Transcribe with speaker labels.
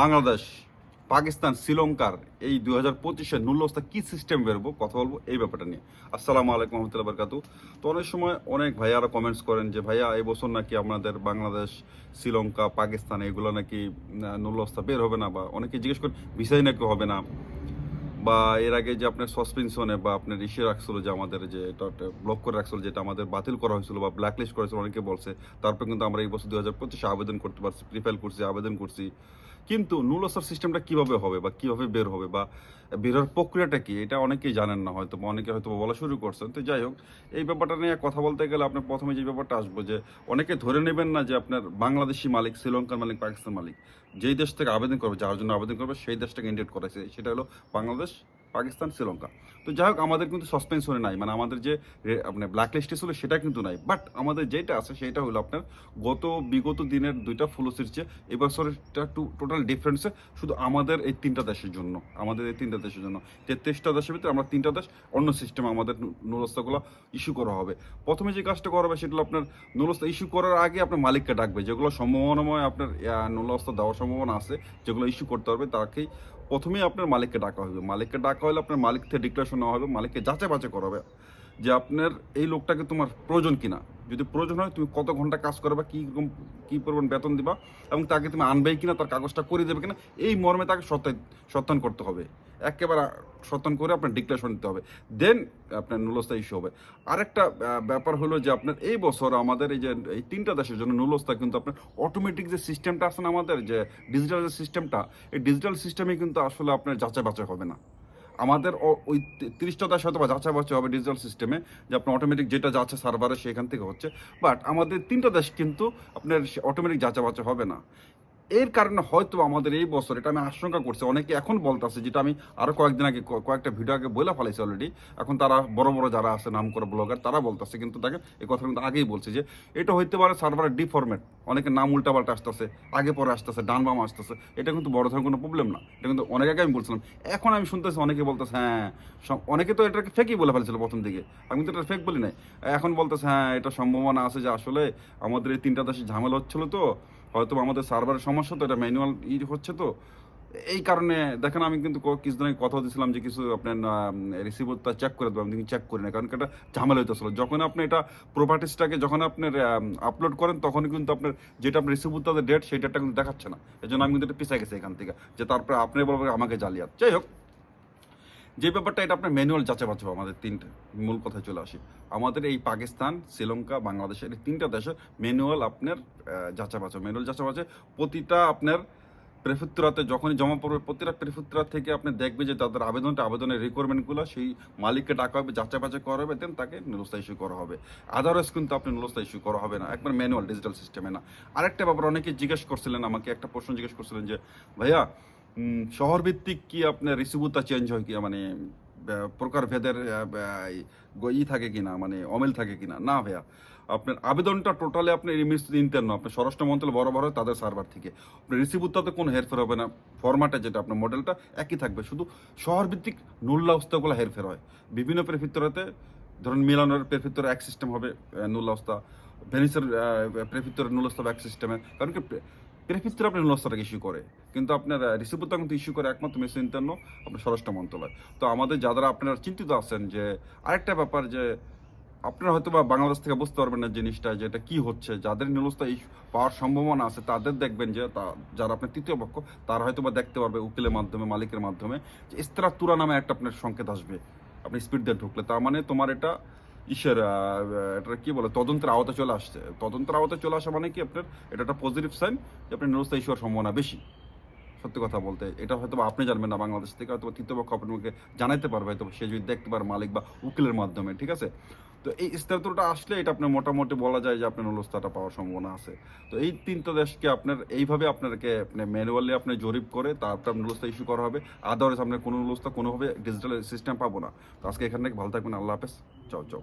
Speaker 1: বাংলাদেশ, পাকিস্তান, শ্রীলঙ্কার এই দু হাজার পঁচিশে নুল্লস্তা কী সিস্টেম বেরবো কথা বলব এই ব্যাপারটা নিয়ে। আসসালামু আলাইকুম রহমতুল্লাহ বরকাতু। তো অনেক সময় অনেক ভাইয়ারা কমেন্টস করেন যে, ভাইয়া, এই বছর নাকি আপনাদের বাংলাদেশ, শ্রীলঙ্কা, পাকিস্তান এগুলো নাকি নুল্লস্তা বের হবে না? বা অনেকে জিজ্ঞেস করেন ভিসাই নাকি হবে না? বা এর আগে যে আপনার সসপেনশনে বা আপনার ইসে রাখছিল যে আমাদের যে এটা ব্লক করে রাখছিল, যেটা আমাদের বাতিল করা হয়েছিল বা ব্ল্যাক লিস্ট করেছিল অনেকে বলছে। তারপর কিন্তু আমরা এই বছর দু হাজার পঁচিশে আবেদন করতে পারছি প্রিফাইল করছি, আবেদন করছি। কিন্তু নুলসার সিস্টেমটা কীভাবে হবে বা কীভাবে বের হবে বা বেরোর প্রক্রিয়াটা কি, এটা অনেকেই জানেন না হয়তো বা, অনেকে হয়তো বলা শুরু করছেন। তো যাই হোক, এই ব্যাপারটা নিয়ে কথা বলতে গেলে আপনার প্রথমে যে ব্যাপারটা আসব যে, অনেকে ধরে নেবেন না যে আপনার বাংলাদেশি মালিক, শ্রীলঙ্কার মালিক, পাকিস্তান মালিক, যেই দেশ থেকে আবেদন করবে, যার জন্য আবেদন করবে, সেই দেশটাকে ইন্ডিকেট করেছে। সেটা হলো বাংলাদেশ পাকিস্তান, শ্রীলঙ্কা। তো যাই হোক, আমাদের কিন্তু সাসপেনশনে নাই। মানে আমাদের যে আপনার ব্ল্যাক লিস্টে ছিল, সেটা কিন্তু নাই। বাট আমাদের যেটা আছে, সেটা হলো আপনার গত, বিগত দিনের দুইটা ফুলসির চেয়ে এবছরটা টু টোটাল ডিফারেন্সে শুধু আমাদের এই তিনটা দেশের জন্য। আমাদের এই তিনটা দেশের জন্য। তেত্রিশটা দেশের ভিতরে আমরা তিনটা দেশ, অন্য সিস্টেমে আমাদের নুরস্তাগুলো ইস্যু করা হবে। প্রথমে যে কাজটা করা হবে, সেটা আপনার নুরস্তা ইস্যু করার আগে আপনার মালিককে ডাকবে। যেগুলো সম্ভাবনাময় আপনার নুরস্তা দেওয়ার সম্ভাবনা আছে, যেগুলো ইস্যু করতে হবে তাকেই প্রথমেই আপনার মালিককে ডাকা হবে মালিককে ডাকা হলে আপনার মালিক থেকে ডিক্লারেশন নেওয়া হবে, মালিককে যাচাই বাছাই করা হবে। যে আপনার এই লোকটাকে তোমার প্রয়োজন কিনা? যদি প্রয়োজন হয় তুমি কত ঘণ্টা কাজ করবে কী রকম, কী পরিমাণ বেতন দিবা, এবং তাকে তুমি আনবেই কিনা, তার কাগজটা করে দেবে কিনা, এই মর্মে তাকে সত্যায় সত্যায়ন করতে হবে। একেবারে সত্যায়ন করে আপনার ডিক্লারেশন দিতে হবে। দেন আপনার নুলস্তা ইস্যু হবে। আরেকটা ব্যাপার হলো যে আপনার এই বছর আমাদের এই যে, এই তিনটা দেশের জন্য নুলস্তা কিন্তু আপনার অটোমেটিক যে সিস্টেমটা আছে না আমাদের, যে ডিজিটাল যে সিস্টেমটা এই ডিজিটাল সিস্টেমে কিন্তু আসলে আপনার যাচাই বাছাই হবে না। আমাদের ওই তিরিশটা দেশ হয়তো বা যাচাই বাছাই হবে ডিজিটাল সিস্টেমে যে আপনার অটোমেটিক যেটা যাচ্ছে সার্ভারে সেখান থেকে হচ্ছে। বাট আমাদের তিনটা দেশ কিন্তু আপনার অটোমেটিক যাচাই বাছাই হবে না। এর কারণে হয়তো আমাদের এই বছর, এটা আমি আশঙ্কা করছি। অনেকে এখন বলতেছে, যেটা আমি আরও কয়েকদিন আগে কয়েকটা ভিডিও আগে বলে ফেলাইছি অলরেডি এখন তারা বড় বড় যারা আছে নাম করা ব্লগার তারা বলতেছে, কিন্তু দেখেন, এই কথা কিন্তু আগেই বলছে যে, এটা হইতে পারে সার্ভারের ডিফরমেট অনেকে নাম উল্টাপাল্টা আসতেছে, আগে পরে আসতেছে, ডান বাম আসতেছে। এটা কিন্তু বড় ধরনের কোনো প্রবলেম না। এটা কিন্তু অনেক আগে আমি বলছিলাম। এখন আমি শুনতেছি, অনেকে বলতেছে হ্যাঁ অনেকে তো এটাকে ফেকই বলে ফেলেছিল প্রথম দিকে। আমি তো এটা ফেক বলি নাই। এখন বলতেছে হ্যাঁ এটা সম্ভাবনা আছে যে আসলে আমাদের এই তিনটা দেশে ঝামেলা হচ্ছিল তো হয়তো আমাদের সার্ভারের সমস্যা তো, এটা ম্যানুয়াল ই হচ্ছে তো। এই কারণে দেখেন, আমি কিন্তু কিছুদিন আগে কথা দিয়েছিলাম যে কিছু আপনার রিসিভারটা চেক করে দেবো, আমি কিন্তু চেক করি না, কারণ এটা ঝামেলা হইতেছিল। যখন আপনি এটা প্রপার্টিসটাকে যখন আপনার আপলোড করেন তখন কিন্তু আপনার, যেটা আপনার রিসিভারটার ডেট সেই ডেটটা কিন্তু দেখাচ্ছে না। এই জন্য আমি কিন্তু এটা পিছিয়ে গেছি এখান থেকে, যে তারপরে আপনি বলবেন আমাকে জালিয়াত। যাই হোক যে ব্যাপারটা, এটা আপনার ম্যানুয়াল যাচাই হবে, আমাদের তিনটে, মূল কথায় চলে আসি। আমাদের এই পাকিস্তান, শ্রীলঙ্কা, বাংলাদেশের এই তিনটা দেশে ম্যানুয়াল আপনার যাচাই ম্যানুয়াল যাচাই বাছাই, প্রতিটা আপনার প্রেফিত্রাতে যখনই জমা পড়বে, প্রতিটা প্রেফিত্রা থেকে আপনি দেখবে যে তাদের আবেদনটা, আবেদনের রিকোয়ারমেন্টগুলো সেই মালিককে ডাকা হবে, যাচাই বাছাই করা হবে দেন তাকে নুরস্তা ইস্যু করা হবে। আদারওয়াইজ কিন্তু আপনি নুরস্তা ইস্যু করা হবে না, একবার ম্যানুয়াল ডিজিটাল সিস্টেমে না। আরেকটা ব্যাপার, অনেকে জিজ্ঞেস করছিলেন আমাকে, একটা প্রশ্ন জিজ্ঞেস করছিলেন যে, ভাইয়া শহরভিত্তিক কি আপনার রিসিভুতা চেঞ্জ হয় কি মানে এই গ- ই থাকে কিনা? মানে অমিল থাকে কিনা? না ভাইয়া। আপনার আবেদনটা টোটালি আপনার ইমিস ইন্টারন আপনার স্বরাষ্ট্র মন্ত্রণালয় বরাবর হয় তাদের সার্ভার থেকে। আপনার রিসিভুতাতে কোনো হেরফের হবে না। ফরম্যাটে যেটা আপনার মডেলটা একই থাকবে। শুধু শহরভিত্তিক নুল্লা উস্তাগুলো হেরফের হয়। বিভিন্ন প্রেফিত্তরাতে ধরুন মিলানোর প্রেফিত্তর এক সিস্টেম হবে নুল্লা উস্তা ভেনিসের প্রেফিত্তর নুল্লা উস্তা এক সিস্টেমে কারণ কি প্রেফিত্তর আপনি নুল্লাস্তাটাকে ইস্যু করে। কিন্তু আপনার রিসিভুতা কিন্তু ইস্যু করে একমাত্র মেসি ইন্টারন আপনার স্বরাষ্ট্র মন্ত্রণালয়। তো আমাদের যারা আপনারা চিন্তিত আছেন যে, আরেকটা ব্যাপার যে, আপনারা হয়তো বা বাংলাদেশ থেকে বুঝতে পারবেন না জিনিসটা যে, এটা কী হচ্ছে। যাদের নিরস্তা এই পাওয়ার সম্ভাবনা আছে, তাদের দেখবেন যে, তা- যারা আপনার তৃতীয় পক্ষ, তারা হয়তো বা দেখতে পারবে উকিলের মাধ্যমে, মালিকের মাধ্যমে যে, ইস্তারা তুরা নামে একটা আপনার সংকেত আসবে। আপনি স্পিড দিয়ে ঢুকলে। তার মানে তোমার এটা ইসের এটা কি বলে, তদন্তের আওতা চলে আসছে। তদন্তের আওতা চলে আসা মানে কি আপনার, এটা একটা পজিটিভ সাইন যে আপনার নিরস্তা ইস্যুর সম্ভাবনা বেশি। সত্যি কথা বলতে, এটা হয়তো আপনি জানবেন না বাংলাদেশ থেকে হয়তো বা তৃতীয় আপনাকে জানাইতে পারবে হয়তো সে যদি দেখতে পারে মালিক বা উকিলের মাধ্যমে, ঠিক আছে? তো এই ইস্তারতটা আসলে এটা আপনার মোটামুটি বলা যায় যে আপনার নুলস্তাটা পাওয়ার সম্ভাবনা আছে। তো এই তিনটা দেশকে আপনার, এইভাবে আপনাকে আপনি ম্যানুয়ালি আপনি জরিপ করে তারপর আপনার নুলস্তা ইস্যু করা হবে। আদারওয়াইজ আপনার কোনো নুলস্তা কোনোভাবে ডিজিটাল সিস্টেম পাবো না। তো আজকে এখান, ভালো থাকবেন, আল্লাহ হাফেজ। 就走